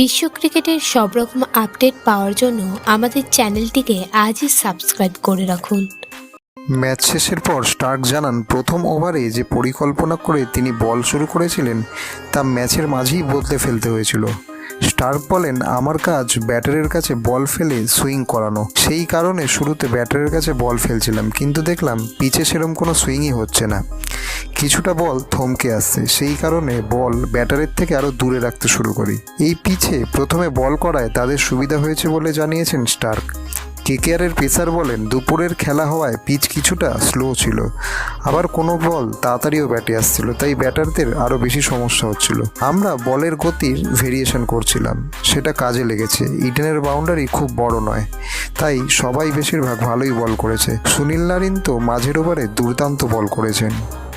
বিশ্ব ক্রিকেটের সব রকম আপডেট পাওয়ার জন্য আমাদের চ্যানেলটিকে আজই সাবস্ক্রাইব করে রাখুন। ম্যাচ শেষের পর স্টার্ক জানান, প্রথম ওভারে যে পরিকল্পনা করে তিনি বল শুরু করেছিলেন, তা ম্যাচের মাঝেই বদলে ফেলতে হয়েছিল। স্টার্ক বলেন, আমার কাজ ব্যাটারের কাছে বল ফেলে সুইং করানো। সেই কারণে শুরুতে ব্যাটারের কাছে বল ফেলছিলাম, কিন্তু দেখলাম পিচে সেরম কোনো সুইংই হচ্ছে না। কিছুটা বল থমকে আসছে। সেই কারণে বল ব্যাটারের থেকে আরও দূরে রাখতে শুরু করি। এই পিচে প্রথমে বল করায় তাদের সুবিধা হয়েছে বলে জানিয়েছেন স্টার্ক। কেকেআরের পেসার বলেন, দুপুরের খেলা হওয়ায় পিচ কিছুটা স্লো ছিল। আবার কোনো বল তাড়াতাড়িও ব্যাটে আসছিল, তাই ব্যাটারদের আরও বেশি সমস্যা হচ্ছিল। আমরা বলের গতির ভেরিয়েশন করছিলাম, সেটা কাজে লেগেছে। ইডেনের বাউন্ডারি খুব বড় নয়, তাই সবাই বেশিরভাগ ভালোই বল করেছে। সুনীল নারিন তো মাঝের ওভারে দুর্দান্ত বল করেছেন।